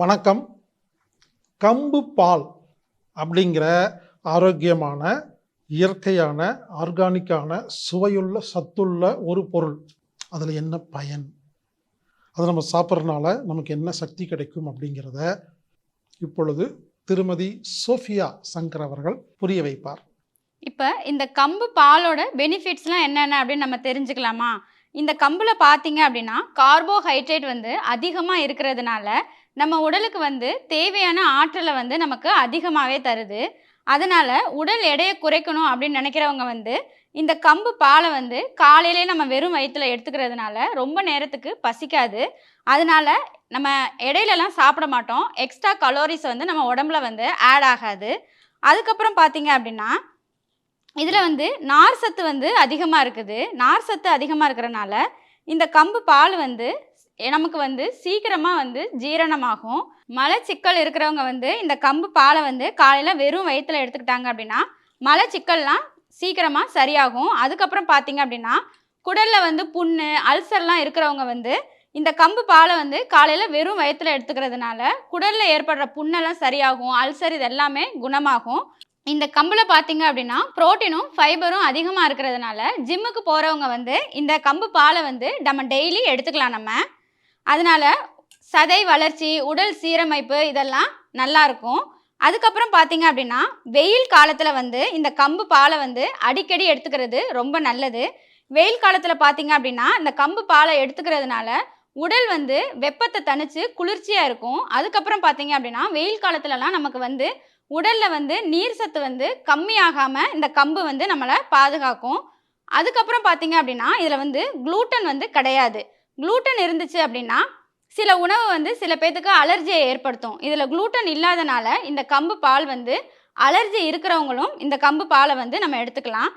வணக்கம். கம்பு பால் அப்படிங்கிற ஆரோக்கியமான இயற்கையான ஆர்கானிக்கான சுவையுள்ள சத்துள்ள ஒரு பொருள். அதில் என்ன பயன்? அதை நம்ம சாப்பிட்றதுனால நமக்கு என்ன சக்தி கிடைக்கும் அப்படிங்கிறத இப்பொழுது திருமதி சோஃபியா சங்கர் அவர்கள் புரிய வைப்பார். இப்போ இந்த கம்பு பாலோட பெனிஃபிட்ஸ்லாம் என்னென்ன அப்படின்னு நம்ம தெரிஞ்சுக்கலாமா? இந்த கம்பில் பார்த்தீங்க அப்படின்னா கார்போஹைட்ரேட் வந்து அதிகமாக இருக்கிறதுனால நம்ம உடலுக்கு வந்து தேவையான ஆற்றலை வந்து நமக்கு அதிகமாகவே தருது. அதனால் உடல் எடையை குறைக்கணும் அப்படின்னு நினைக்கிறவங்க வந்து இந்த கம்பு பாலை வந்து காலையிலே நம்ம வெறும் வயிற்றில் எடுத்துக்கிறதுனால ரொம்ப நேரத்துக்கு பசிக்காது. அதனால நம்ம இடையிலலாம் சாப்பிட மாட்டோம். எக்ஸ்ட்ரா கலோரிஸ் வந்து நம்ம உடம்புல வந்து ஆட் ஆகாது. அதுக்கப்புறம் பார்த்தீங்க அப்படின்னா இதில் வந்து நார் சத்து வந்து அதிகமாக இருக்குது. நார் சத்து அதிகமாக இருக்கிறனால இந்த கம்பு பால் வந்து நமக்கு வந்து சீக்கிரமாக வந்து ஜீரணமாகும். மலச்சிக்கல் இருக்கிறவங்க வந்து இந்த கம்பு பாலை வந்து காலையில் வெறும் வயிற்றில் எடுத்துக்கிட்டாங்க அப்படின்னா மலச்சிக்கல்லாம் சீக்கிரமாக சரியாகும். அதுக்கப்புறம் பார்த்தீங்க அப்படின்னா குடலில் வந்து புண்ணு அல்சர்லாம் இருக்கிறவங்க வந்து இந்த கம்பு பாலை வந்து காலையில் வெறும் வயிற்றில் எடுத்துக்கிறதுனால குடலில் ஏற்படுற புண்ணெல்லாம் சரியாகும். அல்சர் இது எல்லாமே குணமாகும். இந்த கம்பில் பார்த்தீங்க அப்படின்னா புரோட்டீனும் ஃபைபரும் அதிகமாக இருக்கிறதுனால ஜிம்முக்கு போகிறவங்க வந்து இந்த கம்பு பாலை வந்து நம்ம டெய்லி எடுத்துக்கலாம் நம்ம. அதனால் சதை வளர்ச்சி உடல் சீரமைப்பு இதெல்லாம் நல்லாயிருக்கும் அதுக்கப்புறம் பார்த்தீங்க அப்படின்னா வெயில் காலத்தில் வந்து இந்த கம்பு பாலை வந்து அடிக்கடி எடுத்துக்கிறது ரொம்ப நல்லது. வெயில் காலத்தில் பார்த்தீங்க அப்படின்னா இந்த கம்பு பாலை எடுத்துக்கிறதுனால உடல் வந்து வெப்பத்தை தணிச்சு குளிர்ச்சியாக இருக்கும். அதுக்கப்புறம் பார்த்தீங்க அப்படின்னா வெயில் காலத்துலலாம் நமக்கு வந்து உடலில் வந்து நீர் சத்து வந்து கம்மியாகாமல் இந்த கம்பு வந்து நம்மளை பாதுகாக்கும். அதுக்கப்புறம் பார்த்தீங்க அப்படின்னா இதில் வந்து குளூட்டன் வந்து கிடையாது. குளூட்டன் இருந்துச்சு அப்படின்னா சில உணவு வந்து சில பேர்த்துக்கு அலர்ஜியை ஏற்படுத்தும். இதில் குளூட்டன் இல்லாதனால இந்த கம்பு பால் வந்து அலர்ஜி இருக்கிறவங்களும் இந்த கம்பு பாலை வந்து நம்ம எடுத்துக்கலாம்.